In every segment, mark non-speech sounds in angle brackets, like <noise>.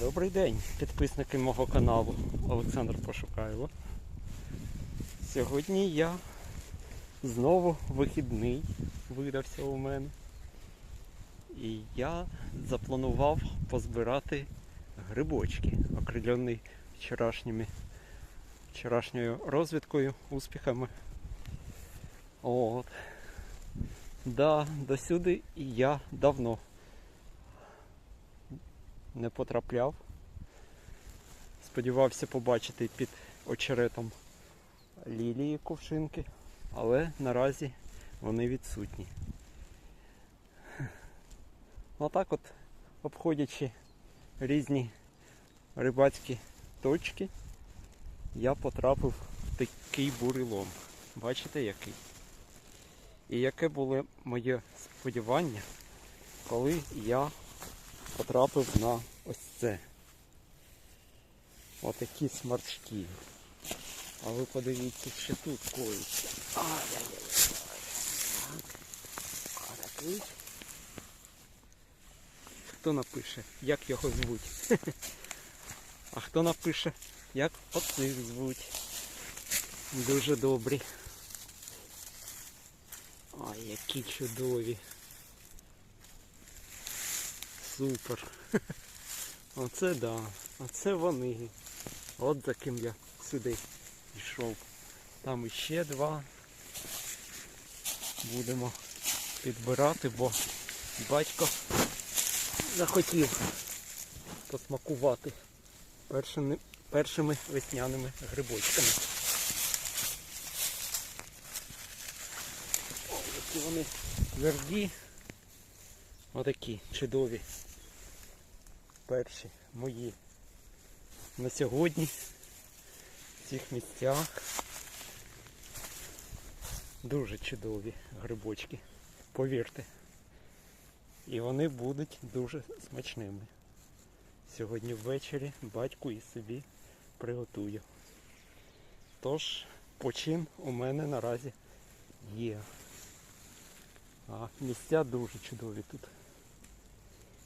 Добрий день, підписники мого каналу Олександр Пошукайло. Сьогодні я знову вихідний видався у мене. І я запланував позбирати грибочки, окрилені вчорашніми, вчорашньою розвідкою, успіхами. От. Да, досюди я давно не потрапляв. Сподівався побачити під очеретом лілії кувшинки, але наразі вони відсутні. Отак от, обходячи різні рибацькі точки, я потрапив в такий бурелом. Бачите який? І яке було моє сподівання, коли я потрапив на ось це. Отакі смарчки. А ви подивіться, що тут коїться. Ай-яй-яй. Хто напише, як його звуть? <laughs> А хто напише, як оцих звуть? Дуже добрі. Ай, які чудові. Супер. <laughs> Оце да. Оце вони. От за ким я сюди йшов. Там іще два. Будемо підбирати, бо батько захотів посмакувати першими, першими весняними грибочками. О, які вони тверді. Отакі чудові. Перші мої на сьогодні в цих місцях. Дуже чудові грибочки, повірте. І вони будуть дуже смачними. Сьогодні ввечері батьку і собі приготую. Тож, почин у мене наразі є. А місця дуже чудові тут.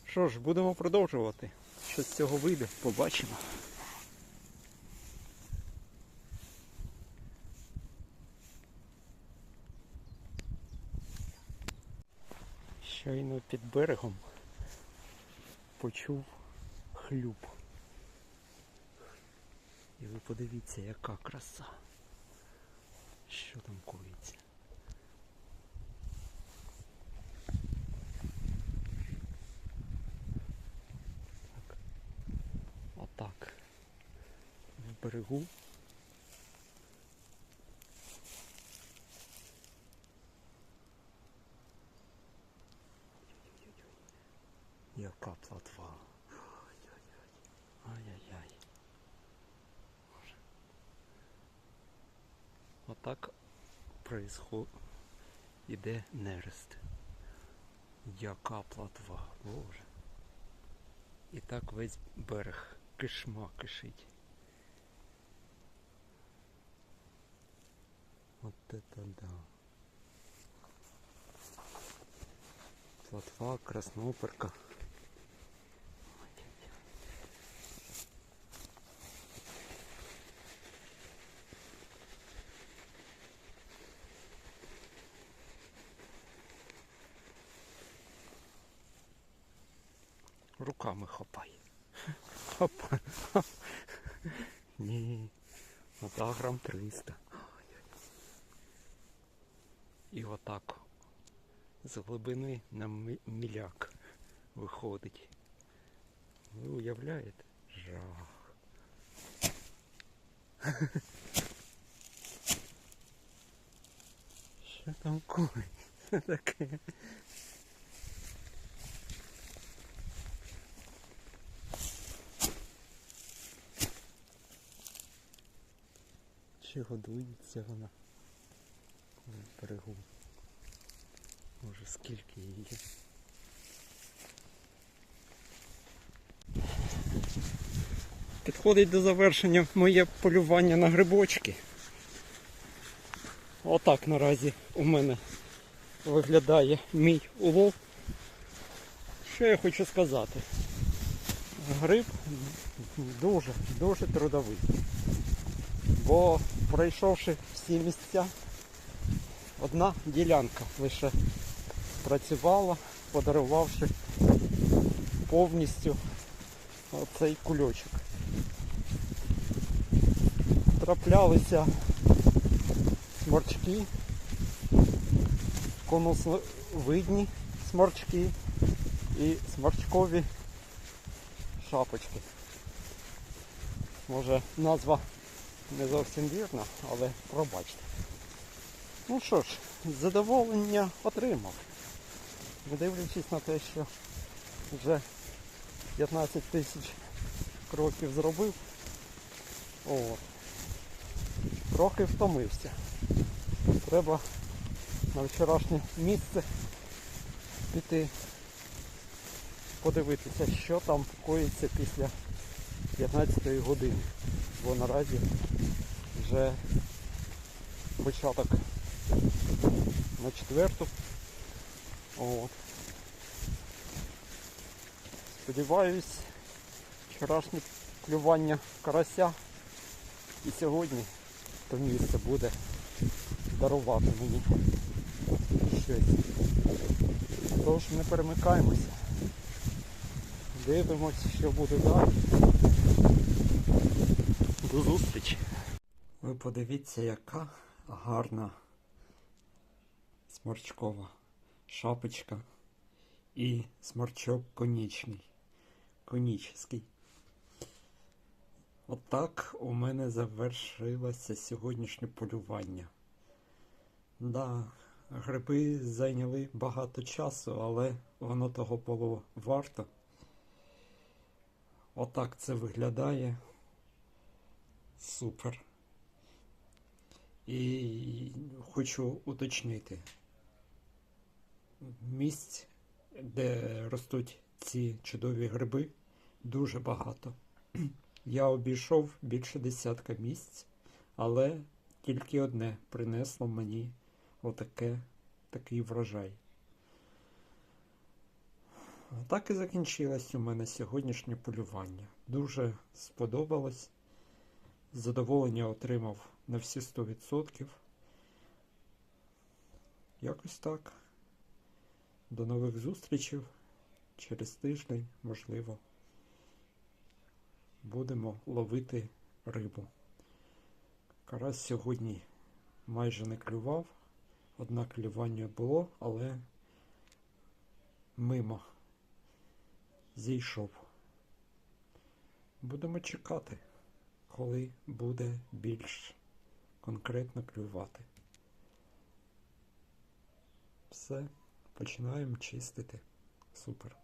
Що ж, будемо продовжувати. Що з цього вийде, побачимо. Щойно під берегом почув хлюб. І ви подивіться, яка краса. Що там коїться. Так. Отак. В берегу. Яка платва. Ай-яй-яй. Отак происход... іде нерест. Яка платва, боже. І так весь берег кишма кишить. От это да. Платва, красноперка. Руками хопай. Хоп. Ні. Ота грам 300. І отак з глибини на мі- міляк виходить. Ви уявляєте? Жах. <laughs> Що там коїться таке? Чи годується вона берегу? Може скільки її? Підходить до завершення моє полювання на грибочки. Отак наразі у мене виглядає мій улов. Що я хочу сказати? гриб дуже, дуже трудовий. Бо пройшовши всі місця, одна ділянка лише працювала, подарувавши повністю оцей кульочок. Траплялися сморчки, конусовидні сморчки і сморчкові шапочки. Може назва не зовсім вірна, але пробачте. Ну що ж, задоволення отримав. Не дивлячись на те, що вже 15 тисяч кроків зробив. От. Трохи втомився. Треба на вчорашнє місце піти подивитися, що там коїться після 15 години. Бо наразі вже початок на четверту. От. Сподіваюсь, вчорашнє клювання карася і сьогодні то місце буде дарувати мені щось. Тож не перемикаємося. Дивимось, що буде далі. До зустрічі. Ви подивіться, яка гарна сморчкова шапочка і сморчок конічний. Конічний. Отак у мене завершилося сьогоднішнє полювання. Да, гриби зайняли багато часу, але воно того було варто. Отак це виглядає. Супер. І хочу уточнити. Місць, де ростуть ці чудові гриби, дуже багато. <clears throat> Я обійшов більше десятка місць, але тільки одне принесло мені отаке, такий врожай. Так і закінчилось у мене сьогоднішнє полювання. Дуже сподобалось. Задоволення отримав на всі 100%. Якось так. До нових зустрічей. Через тиждень, можливо, будемо ловити рибу. Карась сьогодні майже не клював. Одна клювання було, але мимо зійшов. Будемо чекати, коли буде більш конкретно клювати. Все, починаємо чистити. Супер.